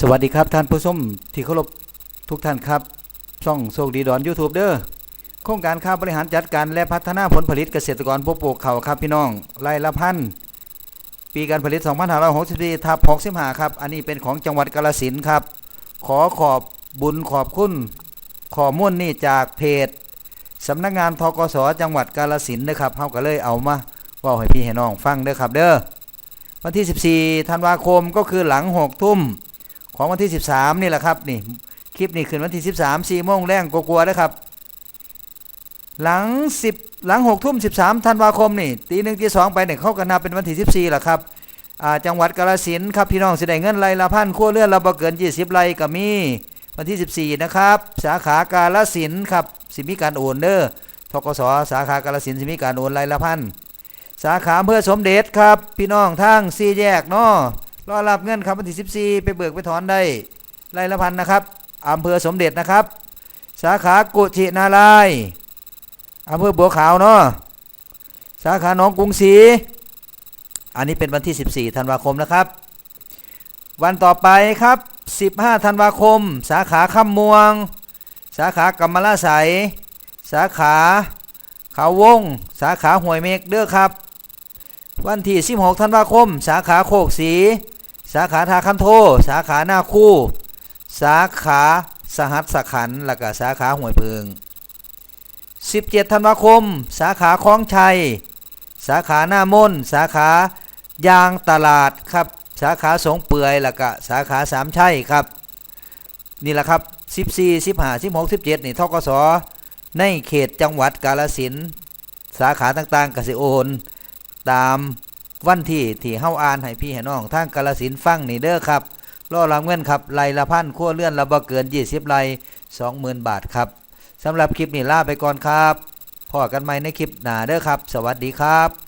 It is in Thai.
สวัสดีครับท่านผู้ชมที่เคารพทุกท่านครับ ช่องโชคดีดอนยูทูบเด้อโครงการข้าวบริหารจัดการและพัฒนาผลผลิตเกษตรกรผู้ปลูกข้าวครับพี่น้องไร่ละพันปีการผลิต 2564ทับ65ครับ อันนี้เป็นของจังหวัดกาฬสินครับ ขอขอบบุญขอบคุณขอมูลนี่จากเพจสำนักงานทกสจังหวัดกาฬสินนะครับเฮาก็เลยเอามาว่าให้พี่ให้น้องฟังเด้อครับเด้อวันที่ 14ธันวาคมก็คือหลัง6ทุ่ม ของวันที่ 13 นี่แหละครับนี่คลิปนี้ขึ้นวันที่ 13 4โมงแรงกลัวๆนะครับ หลัง 10 หลัง6ทุ่ม13ธันวาคมนี่ตีหนึ่งตีสองไปเนี่ยเขากันนับเป็นวันที่ 14แหละครับจังหวัดกาฬสินธุ์ครับพี่น้องสิได้เงินไรละพันขั้วเลื่อนละบ่เกิน 20ไรก็มีวันที่ 14 นะครับ สาขากาฬสินครับสิมีการโอนเด้อทกสสาขากาฬสินสิมีการโอนไรละพันสาขาอำเภอสมเด็จครับ พี่น้องทางสี่แยกเนาะ รอรับเงินครับวันที่14 ไปเบิกไปถอนได้ไร่ละพันนะครับอำเภอสมเด็จนะครับ สาขากุชินารายอำเภอบัวขาวเนาะสาขาหนองกรุงศรีอันนี้เป็นวันที่ 14ธันวาคมนะครับ วันต่อไปครับ 15ธันวาคม สาขาข้ามมวง สาขากำมะลายสาขาเขาวง สาขาห้วยเมกเด้อครับ วันที่ 16ธันวาคม สาขาโคกศรี สาขาทาคันโท สาขาหน้าคู่ สาขาสหัสสขันธ์แล้วก็สาขาห้วยเพิง17ธันวาคม สาขาคลองชัย สาขาหน้ามนสาขายางตลาดครับสาขาสงเปื่อยแล้วก็สาขาสามชัยครับ นี่แหละครับ 14 15 16 17 นี่ทกสในเขตจังหวัดกาฬสินสาขาต่างๆกสิโอน ตาม วันที่ที่เฮาอ่านให้พี่ให้น้องทางกาลสินฟังนี่เด้อครับล่อรับเงินครับไล่ละพันขั้วเลื่อนละบ่เกิน 20ไร่20,000 บาทครับสำหรับคลิปนี้ลาไปก่อนครับพอกันใหม่ในคลิปหน้าเด้อครับ สวัสดีครับ